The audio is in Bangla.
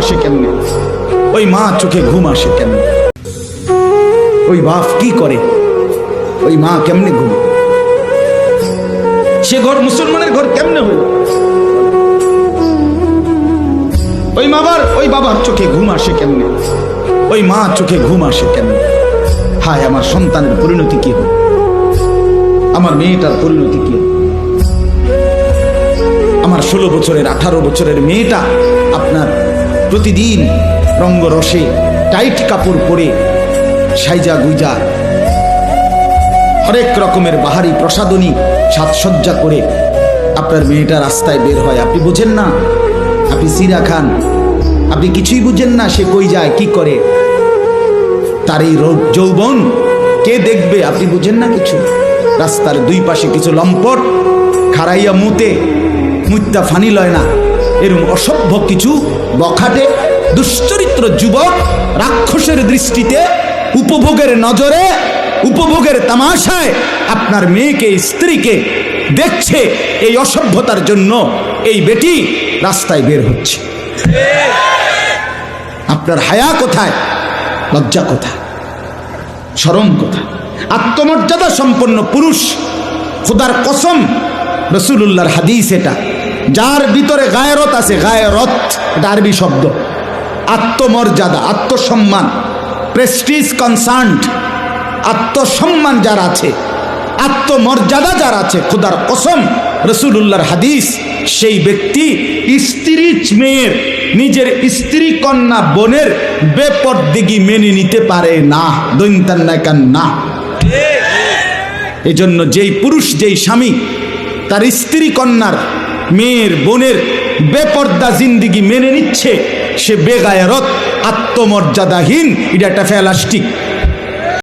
আসে কেমনে? ওই মা চোখে ঘুম আসে কেমনে? ওই বাপ কি করে? ওই মা কেমনে ঘুম? সে ঘর মুসলমানের ঘর কেমনে হইল? ওই মাবার, ওই বাবার চোখে ঘুম আসে কেমনে? ওই মা চোখে ঘুম আসে কেমনে? হায়, আমার সন্তানের পরিণতি কি হবে আমার মেয়েটার পরিণতি কি আমার ষোলো বছরের, আঠারো বছরের মেয়েটা আপনার প্রতিদিন রঙ্গরসে টাইট কাপড় পরে সাইজা গুইজা, হরেক রকমের বাহারি প্রসাদনী সাজসজ্জা করে আপনার মেয়েটা রাস্তায় বের হয়। আপনি বুঝেন না? আপনি সিরা খান। আপনি কিছুই বুঝেন না সে কই যায়, কি করে। তার এই রৌ- যৌবন কে দেখবে? আপনি বুঝেন না কিছু? রাস্তার দুই পাশে কিছু লম্পট খারাইয়া মুতে মুত্যা ফানি লয় না। এরকম অসভ্য কিছু বখাটে দুশ্চরিত্র যুবক রাক্ষসের দৃষ্টিতে উপভোগের নজরে, উপভোগের তামাশায় আপনার মেয়েকে, স্ত্রীকে দেখছে এই অসভ্যতার জন্য এই বেটি রাস্তায় বের হচ্ছে। আপনার হায়া কোথায়? লজ্জা কোথায়? সরম কোথায়? আত্মমর্যাদা সম্পন্ন পুরুষ, খোদার কসম রসুল্লাহর হাদিস এটা। যার ভিতরে গায়রত আছে, গায়রত আরবি শব্দ। আত্মমর্যাদা, আত্মসম্মান প্রেস্টিজ কনসার্নড আত্মসম্মান যার আছে, আত্মমর্যাদা যার আছে, খুদার কসম রসুল্লাহর হাদিস, সেই ব্যক্তি স্ত্রী মেয়ের, নিজের স্ত্রী কন্যা বোনের বেপরদিগি মেনে নিতে পারে না দৈন্তান্নাকান না। এজন্য যেই পুরুষ, যেই স্বামী, তার স্ত্রী কন্যার মেয়ের বোনের বেপর্দা জিন্দিগি মেনে নিচ্ছে সে বেগায়ারত আত্মমর্যাদাহীন এটা একটা ফেলাস্টিক